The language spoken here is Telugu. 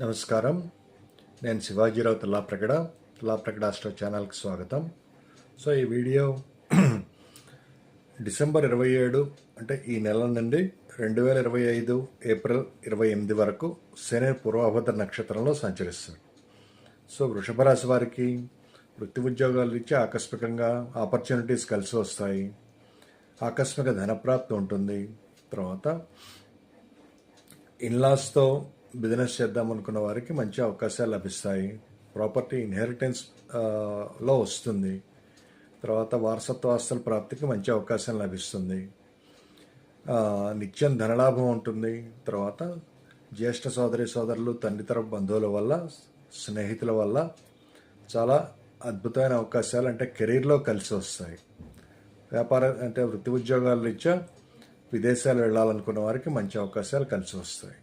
నమస్కారం. నేను శివాజీరావు తుల్లాప్రగడ తుల్లాప్రగడ ఆస్ట్రో ఛానల్కి స్వాగతం. సో ఈ వీడియో డిసెంబర్ ఇరవై ఏడు అంటే ఈ నెల నుండి రెండు వేల ఇరవై ఐదు ఏప్రిల్ ఇరవై ఎనిమిది వరకు శని పూర్వాభద్ర నక్షత్రంలో సంచరిస్తాడు. సో వృషభ రాశి వారికి వృత్తి ఉద్యోగాలు ఇచ్చి ఆకస్మికంగా ఆపర్చునిటీస్ కలిసి వస్తాయి. ఆకస్మిక ధనప్రాప్తి ఉంటుంది. తర్వాత ఇన్లాస్తో బిజినెస్ చేద్దాం అనుకున్న వారికి మంచి అవకాశాలు లభిస్తాయి. ప్రాపర్టీ ఇన్హెరిటెన్స్లో వస్తుంది. తర్వాత వారసత్వ ఆస్తుల ప్రాప్తికి మంచి అవకాశం లభిస్తుంది. నిత్యం ధనలాభం ఉంటుంది. తర్వాత జ్యేష్ఠ సోదరి సోదరులు తండ్రి తరపు బంధువుల వల్ల స్నేహితుల వల్ల చాలా అద్భుతమైన అవకాశాలు అంటే కెరీర్లో కలిసి వస్తాయి. వ్యాపార అంటే వృత్తి ఉద్యోగాల ఇచ్చా విదేశాలు వెళ్ళాలనుకున్న వారికి మంచి అవకాశాలు కలిసి వస్తాయి.